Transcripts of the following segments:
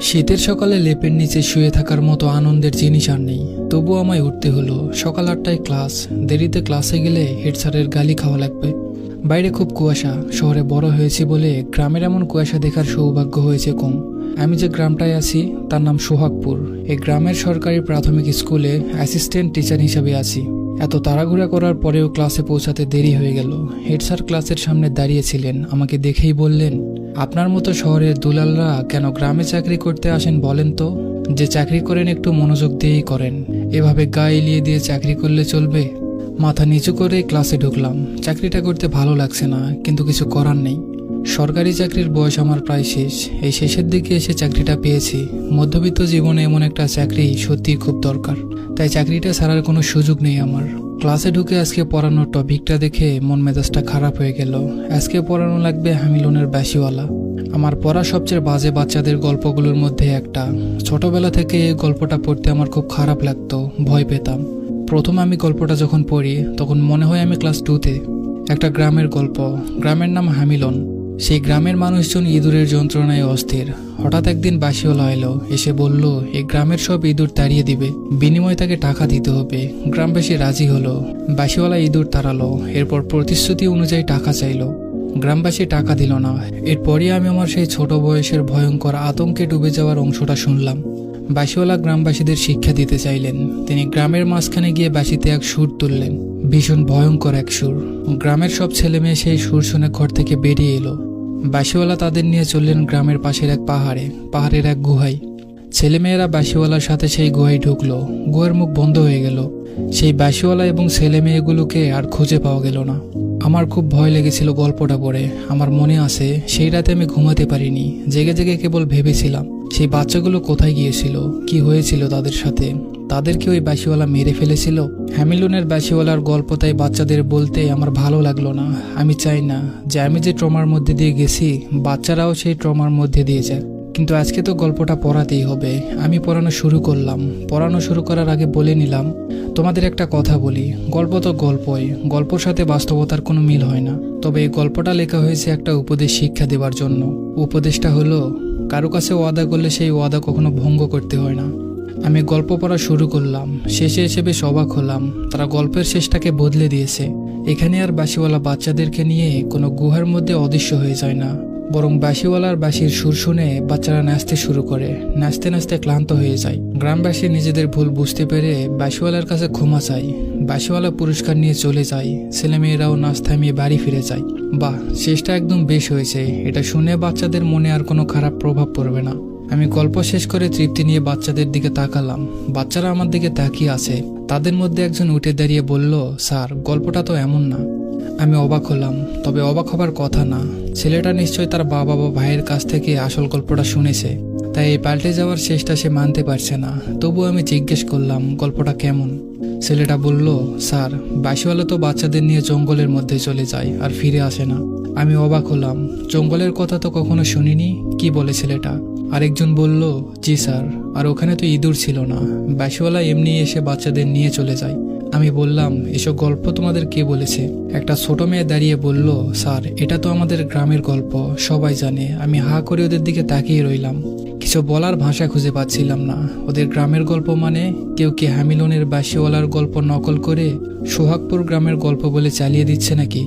শীতের সকালে লেপের নিচে শুয়ে থাকার মতো আনন্দের জিনিস আর নেই। তবু আমায় উঠতে হলো। সকাল আটটায় ক্লাস। দেরিতে ক্লাসে গেলে হেড স্যারের গালি খাওয়া লাগবে। বাইরে খুব কুয়াশা। শহরে বড় হয়েছি বলে গ্রামের এমন কুয়াশা দেখার সৌভাগ্য হয়েছে কম। আমি যে গ্রামটায় আছি, তার নাম সোহাগপুর। এই গ্রামের সরকারি প্রাথমিক স্কুলে অ্যাসিস্ট্যান্ট টিচার হিসাবে আছি। এত তাড়াহুড়া করার পরেও ক্লাসে পৌঁছাতে দেরি হয়ে গেল। হেড স্যার ক্লাসের সামনে দাঁড়িয়েছিলেন। আমাকে দেখেই বললেন আপনার মতো শহরের দুলালরা কেন গ্রামে চাকরি করতে আসেন বলেন তো? যে চাকরি করেন একটু মনোযোগ দিয়েই করেন। এভাবে গা এলিয়ে দিয়ে চাকরি করলে চলবে? মাথা নিচু করে ক্লাসে ঢুকলাম। চাকরিটা করতে ভালো লাগছে না, কিন্তু কিছু করার নেই। সরকারি চাকরির বয়স আমার প্রায় শেষ। এই শেষের দিকে এসে চাকরিটা পেয়েছি। মধ্যবিত্ত জীবনে এমন একটা চাকরি সত্যিই খুব দরকার। তাই চাকরিটা ছাড়ার কোনো সুযোগ নেই আমার। ক্লাসে ঢুকে আজকে পড়ানোর টপিকটা দেখে মন মেজাজটা খারাপ হয়ে গেল। আজকে পড়ানো লাগবে হামিলনের ব্যাসিওয়ালা। আমার পড়া সবচেয়ে বাজে বাচ্চাদের গল্পগুলোর মধ্যে একটা। ছোটবেলা থেকে এই গল্পটা পড়তে আমার খুব খারাপ লাগতো, ভয় পেতাম। প্রথম আমি গল্পটা যখন পড়ি, তখন মনে হয় আমি ক্লাস টুতে। একটা গ্রামের গল্প। গ্রামের নাম হামিলন। সেই গ্রামের মানুষজন ইঁদুরের যন্ত্রণায় অস্থির। হঠাৎ একদিন বাসিওয়ালা এলো, এসে বলল এই গ্রামের সব ইঁদুর তাড়িয়ে দিবে। বিনিময়ে তাকে টাকা দিতে হবে। গ্রামবাসী রাজি হলো। বাসিওয়ালা ইঁদুর তাড়ালো। এরপর প্রতিশ্রুতি অনুযায়ী টাকা চাইলো। গ্রামবাসী টাকা দিল না। এরপরই আমি আমার সেই ছোট বয়সের ভয়ঙ্কর আতঙ্কে ডুবে যাওয়ার অংশটা শুনলাম। বাসিওয়ালা গ্রামবাসীদের শিক্ষা দিতে চাইলেন। তিনি গ্রামের মাঝখানে গিয়ে বাসিতে এক সুর তুললেন। ভীষণ ভয়ঙ্কর এক সুর। গ্রামের সব ছেলে মেয়ে সেই সুর শুনে ঘর থেকে বেরিয়ে এলো। বাসিওয়ালা তাদের নিয়ে চললেন গ্রামের পাশের এক পাহাড়ে, পাহাড়ের এক গুহায়। ছেলেমেয়েরা বাসিওয়ালার সাথে সেই গুহায় ঢুকলো। গুহার মুখ বন্ধ হয়ে গেল। সেই বাসিওয়ালা এবং ছেলে মেয়েগুলোকে আর খুঁজে পাওয়া গেল না। আমার খুব ভয় লেগেছিল গল্পটা পড়ে। আমার মনে আছে, সেই রাতে আমি ঘুমাতে পারিনি। জেগে জেগে কেবল ভেবেছিলাম সেই বাচ্চাগুলো কোথায় গিয়েছিল? কি হয়েছিল তাদের সাথে? তাদেরকে ওই বাসিওয়ালা মেরে ফেলেছিল? হ্যামিলনের বাসিওয়ালার গল্প তাই বাচ্চাদের বলতে আমার ভালো লাগল না। আমি চাই না যে আমি যে ট্রমার মধ্যে দিয়ে গেছি, বাচ্চারাও সেই ট্রমার মধ্যে দিয়ে যাক। কিন্তু আজকে তো গল্পটা পড়াতেই হবে। আমি পড়ানো শুরু করলাম। পড়ানো শুরু করার আগে বলে নিলাম, তোমাদের একটা কথা বলি। গল্প তো গল্পই। গল্পর সাথে বাস্তবতার কোনো মিল হয় না। তবে এই গল্পটা লেখা হয়েছে একটা উপদেশ শিক্ষা দেবার জন্য। উপদেশটা হলো কারও কাছে ওয়াদা করলে সেই ওয়াদা কখনো ভঙ্গ করতে হয় না। আমি গল্প পড়া শুরু করলাম। শেষে এসে বেশ অবাক হলাম। তারা গল্পের শেষটাকে বদলে দিয়েছে। এখানে আর বাসিওয়ালা বাচ্চাদেরকে নিয়ে কোনো গুহার মধ্যে অদৃশ্য হয়ে যায় না। বরং বাসিওয়ালার বাসির সুর শুনে বাচ্চারা নাচতে শুরু করে। নাচতে নাচতে ক্লান্ত হয়ে যায়। গ্রামবাসী নিজেদের ভুল বুঝতে পেরে বাসিওয়ালার কাছে ক্ষমা চায়। বাসিওয়ালা পুরস্কার নিয়ে চলে যায়। ছেলেমেয়েরাও নাচ থামিয়ে বাড়ি ফিরে যায়। বাহ, শেষটা একদম বেশ হয়েছে। এটা শুনে বাচ্চাদের মনে আর কোনো খারাপ প্রভাব পড়বে না। আমি গল্প শেষ করে তৃপ্তি নিয়ে বাচ্চাদের দিকে তাকালাম। বাচ্চারা আমার দিকে তাকিয়ে আছে। তাদের মধ্যে একজন উঠে দাঁড়িয়ে বলল, স্যার, গল্পটা তো এমন না। আমি অবাক হলাম, তবে অবাক হবার কথা না। ছেলেটা নিশ্চয়ই তার বাবা বা ভাইয়ের কাছ থেকে আসল গল্পটা শুনেছে, তাই এই পাল্টে যাওয়ার শেষটা সে মানতে পারছে না। তবু আমি জিজ্ঞেস করলাম, গল্পটা কেমন? ছেলেটা বলল, স্যার বাসিওয়ালা তো বাচ্চাদের নিয়ে জঙ্গলের মধ্যে চলে যায় আর ফিরে আসে না। আমি অবাক হলাম, জঙ্গলের কথা তো কখনো শুনিনি? কি বলে ছেলেটা? আরেকজন বলল, জি স্যার, আর ওখানে তো ইঁদুর ছিল না। বাসিওয়ালা এমনি এসে বাচ্চাদের নিয়ে চলে যায়। আমি বললাম, এসব গল্প তোমাদের কে বলেছে? একটা ছোট মেয়ে দাঁড়িয়ে বলল, স্যার, এটা তো আমাদের গ্রামের গল্প, সবাই জানে। আমি হা করে ওদের দিকে তাকিয়ে রইলাম। কিছু বলার ভাষা খুঁজে পাচ্ছিলাম না। ওদের গ্রামের গল্প মানে কেউ কি হ্যামিলনের বাসিওয়ালার গল্প নকল করে সোহাগপুর গ্রামের গল্প বলে চালিয়ে দিচ্ছে নাকি?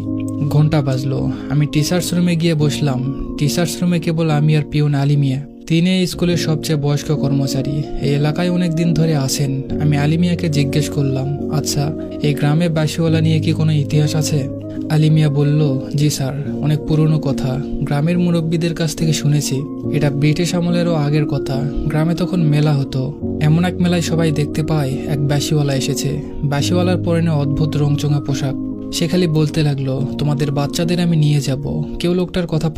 ঘণ্টা বাজলো। আমি টিচার্স রুমে গিয়ে বসলাম। টিচার্স রুমে কেবল আমি আর পিউন আলিমিয়া তিনি এই স্কুলের সবচেয়ে বয়স্ক কর্মচারী। এই এলাকায় অনেক দিন ধরে আসেন আমি আলিমিয়াকে জিজ্ঞেস করলাম আচ্ছা এই গ্রামে বাসিওয়ালা নিয়ে কি কোনো ইতিহাস আছে? আলিমিয়া বলল, জি স্যার, অনেক পুরনো কথা। গ্রামের মুরব্বীদের কাছ থেকে শুনেছি। এটা ব্রিটিশ আমলেরও আগের কথা। গ্রামে তখন মেলা হতো। এমন এক মেলায় সবাই দেখতে পায়, এক বাসিওয়ালা এসেছে। বাসিওয়ালার পরনে অদ্ভুত রংচঙা পোশাক। সে খালি বলতে লাগল, তোমাদের বাচ্চাদের আমি নিয়ে যাব। কেউ লোকটার কথা